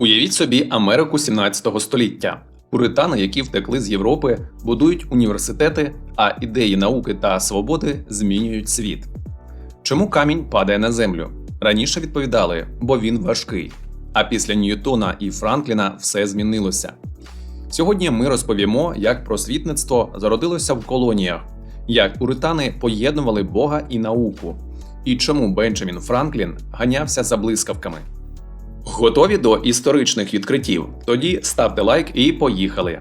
Уявіть собі Америку 17 століття. Пуритани, які втекли з Європи, будують університети, а ідеї науки та свободи змінюють світ. Чому камінь падає на землю? Раніше відповідали, бо він важкий. А після Ньютона і Франкліна все змінилося. Сьогодні ми розповімо, як просвітництво зародилося в колоніях, як пуритани поєднували Бога і науку, і чому Бенджамін Франклін ганявся за блискавками. Готові до історичних відкриттів? Тоді ставте лайк і поїхали.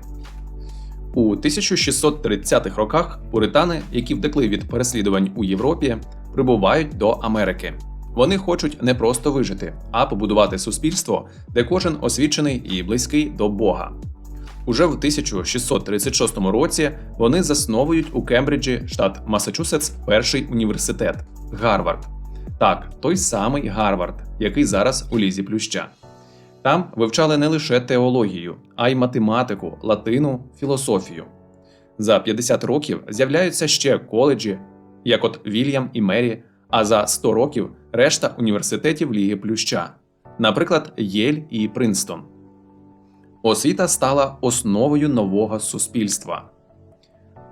У 1630-х роках пуритани, які втекли від переслідувань у Європі, прибувають до Америки. Вони хочуть не просто вижити, а побудувати суспільство, де кожен освічений і близький до Бога. Уже в 1636 році вони засновують у Кембриджі, штат Масачусетс, перший університет Гарвард. Так, той самий Гарвард, який зараз у лізі плюща. Там вивчали не лише теологію, а й математику, латину, філософію. За 50 років з'являються ще коледжі, як от Вільям і Мері, а за 100 років решта університетів Ліги Плюща, наприклад, Єль і Принстон. Освіта стала основою нового суспільства.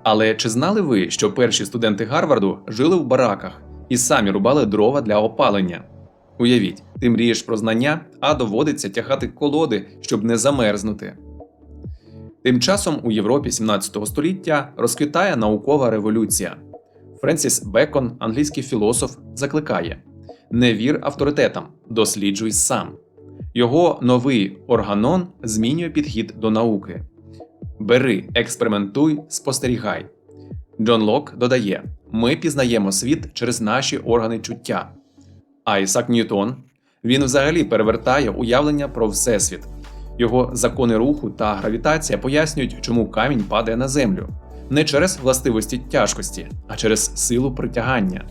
Але чи знали ви, що перші студенти Гарварду жили в бараках і самі рубали дрова для опалення? Уявіть, ти мрієш про знання, а доводиться тягати колоди, щоб не замерзнути. Тим часом у Європі 17 століття розквітає наукова революція. Френсіс Бекон, англійський філософ, закликає: не вір авторитетам, досліджуй сам. Його новий органон змінює підхід до науки. Бери, експериментуй, спостерігай. Джон Лок додає: ми пізнаємо світ через наші органи чуття. А Ісак Ньютон він взагалі перевертає уявлення про всесвіт. Його закони руху та гравітація пояснюють, чому камінь падає на землю не через властивості тяжкості, а через силу притягання.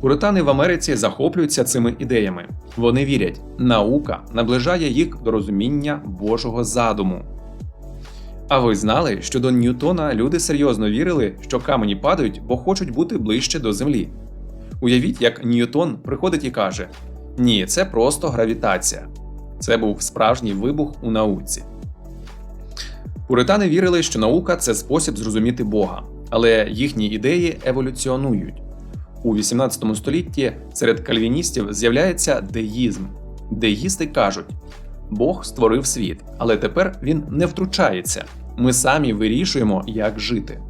Пуритани в Америці захоплюються цими ідеями. Вони вірять, наука наближає їх до розуміння Божого задуму. А ви знали, що до Ньютона люди серйозно вірили, що камені падають, бо хочуть бути ближче до землі. Уявіть, як Ньютон приходить і каже: Ні, це просто гравітація. Це був справжній вибух у науці. Пуритани вірили, що наука це спосіб зрозуміти Бога, але їхні ідеї еволюціонують. У 18 столітті серед кальвіністів з'являється деїзм. Деїсти кажуть: Бог створив світ, але тепер він не втручається. Ми самі вирішуємо, як жити.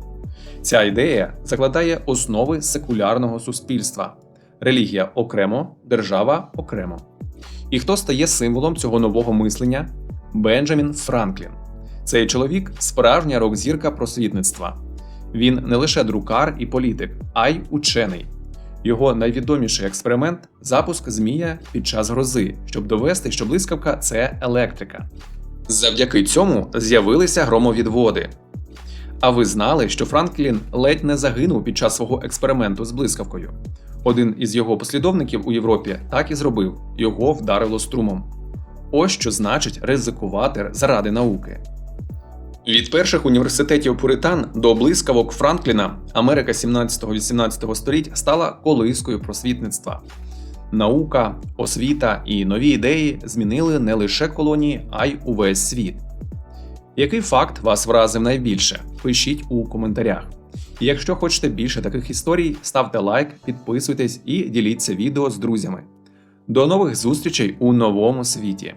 Ця ідея закладає основи секулярного суспільства: релігія окремо, держава окремо. І хто стає символом цього нового мислення? Бенджамін Франклін. Цей чоловік справжня рок-зірка просвітництва. Він не лише друкар і політик, а й учений. Його найвідоміший експеримент запуск змія під час грози, щоб довести, що блискавка це електрика. Завдяки цьому з'явилися громовідводи. А ви знали, що Франклін ледь не загинув під час свого експерименту з блискавкою. Один із його послідовників у Європі так і зробив його вдарило струмом. Ось що значить ризикувати заради науки. Від перших університетів Пуритан до блискавок Франкліна Америка 17-18 століть стала колискою просвітництва. Наука, освіта і нові ідеї змінили не лише колонії, а й увесь світ. Який факт вас вразив найбільше? Пишіть у коментарях. І якщо хочете більше таких історій, ставте лайк, підписуйтесь і діліться відео з друзями. До нових зустрічей у новому світі!